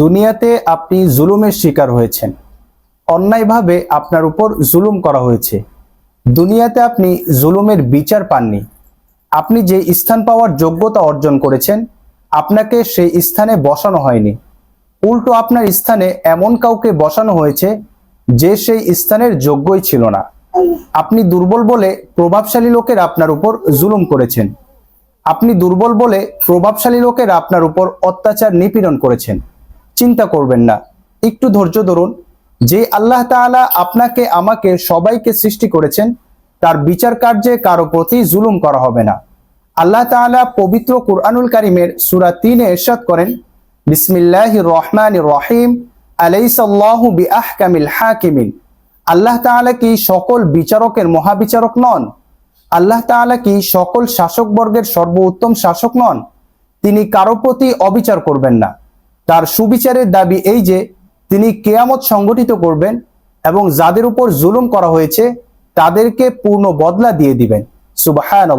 দুনিয়াতে আপনি জুলুমের শিকার হয়েছেন। অন্যায়ভাবে আপনার উপর জুলুম করা হয়েছে। দুনিয়াতে আপনি জুলুমের বিচার পাননি। আপনি যে স্থান পাওয়ার যোগ্যতা অর্জন করেছেন, আপনাকে সেই স্থানে বসানো হয়নি। উল্টো আপনার স্থানে এমন কাউকে বসানো হয়েছে, যে সেই স্থানের যোগ্যই ছিল না। আপনি দুর্বল বলে প্রভাবশালী লোকের আপনার উপর জুলুম করেছেন। আপনি দুর্বল বলে প্রভাবশালী লোকের আপনার উপর অত্যাচার নিপীড়ন করেছেন। চিন্তা করবেন না। একটু ধৈর্য ধরুন। যে আল্লাহ তাআলা আপনাকে, আমাকে, সবাইকে সৃষ্টি করেছেন, তার বিচার কার্যে কারও প্রতি জুলুম করা হবে না। আল্লাহ তাআলা পবিত্র কুরআনুল কারিমের সুরা তিনে এরশাদ করেন, বিসমিল্লাহির রহমান রহিম, আলাইসাল্লাহু বিআহকামিল হাকিমিন। আল্লাহ তাআলা কি সকল বিচারকের মহাবিচারক নন? আল্লাহ তাআলা কি সকল শাসক বর্গের সর্বোত্তম শাসক নন? তিনি কারও প্রতি অবিচার করবেন না। তার সুবিচারের দাবি এই যে, তিনি কেয়ামত সংগঠিত করবেন এবং যাদের উপর জুলুম করা হয়েছে, তাদেরকে পূর্ণ বদলা দিয়ে দিবেন। সুবাহান